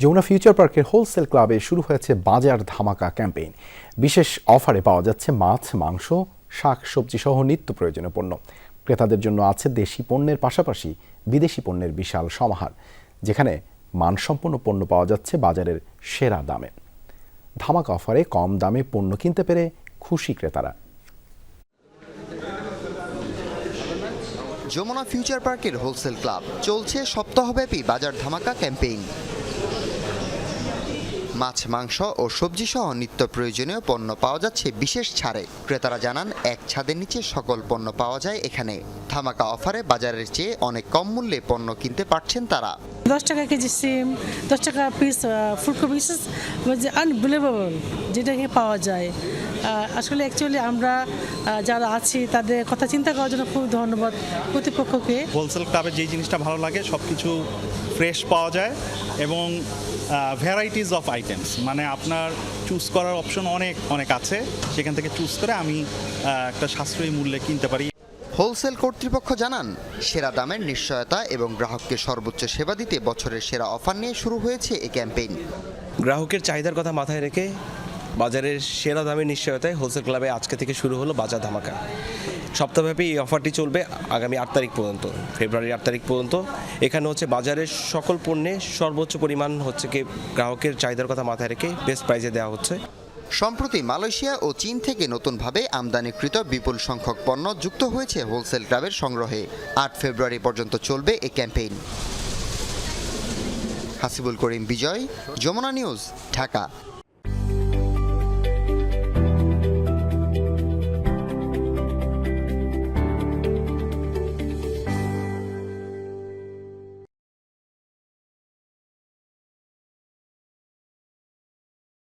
Jamuna future পার্কের wholesale ক্লাবে শুরু হয়েছে বাজার ধামাকা ক্যাম্পেইন বিশেষ অফারে পাওয়া যাচ্ছে মাছ, মাংস, শাক, সবজি সহ নিত্য প্রয়োজনীয় পণ্য। ক্রেতাদের জন্য আছে দেশি পণ্যের পাশাপাশি বিদেশি পণ্যের বিশাল সমাহার, যেখানে মানসম্পন্ন পণ্য পাওয়া যাচ্ছে বাজারের সেরা দামে। ধামাকা অফারে কম দামে পণ্য কিনতে পেরে খুশি ক্রেতারা। যমুনা ফিউচার পার্কের হোলসেল ক্লাব চলছে সপ্তাহব্যাপী বাজার ধামাকা ক্যাম্পেইন মাছ, মাংস ও সবজি সহ নিত্য প্রয়োজনীয় পণ্য পাওয়া যাচ্ছে বিশেষ ছাড়ে। ক্রেতারা জানান, এক ছাদের নিচে সকল পণ্য পাওয়া যায় এখানে। ধামাকা অফারে বাজারের চেয়ে অনেক কম মূল্যে পণ্য কিনতে পারছেন তারা। দশ টাকা কেজি সিম, দশ টাকা পিস ফুলকপি যে আনবিলিভেবল যেটাকে পাওয়া যায়। আসলে অ্যাকচুয়ালি আমরা যারা আছি তাদের কথা চিন্তা করার জন্য খুব ধন্যবাদ কর্তৃপক্ষকে হোলসেল ক্লাবে যেই জিনিসটা ভালো লাগে সব কিছু ফ্রেশ পাওয়া যায় এবং ভ্যারাইটিস অফ আইটেমস মানে আপনার চুজ করার অপশন অনেক অনেক আছে। সেখান থেকে চুজ করে আমি একটা সাশ্রয়ী মূল্যে কিনতে পারি। হোলসেল কর্তৃপক্ষ জানান সেরা দামের নিশ্চয়তা এবং গ্রাহককে সর্বোচ্চ সেবা দিতে বছরের সেরা অফার নিয়ে শুরু হয়েছে এই ক্যাম্পেইন গ্রাহকের চাহিদার কথা মাথায় রেখে বাজারের সেরা দামের নিশ্চয়তায় হোলসেল ক্লাবে আজকে থেকে শুরু হলো বাজার ধামাকা। সপ্তাহব্যাপী এই অফারটি চলবে আগামী আট তারিখ পর্যন্ত, ফেব্রুয়ারির আট তারিখ পর্যন্ত। এখানে হচ্ছে বাজারের সকল পণ্যে সর্বোচ্চ পরিমাণ হচ্ছে কি গ্রাহকের চাহিদার কথা মাথায় রেখে বেস্ট প্রাইজে দেওয়া হচ্ছে। সম্প্রতি মালয়েশিয়া ও চীন থেকে নতুনভাবে আমদানিকৃত বিপুল সংখ্যক পণ্য যুক্ত হয়েছে হোলসেল ক্লাবের সংগ্রহে। আট ফেব্রুয়ারি পর্যন্ত চলবে এই ক্যাম্পেইন। হাসিবুল করিম বিজয়, যমুনা নিউজ, ঢাকা।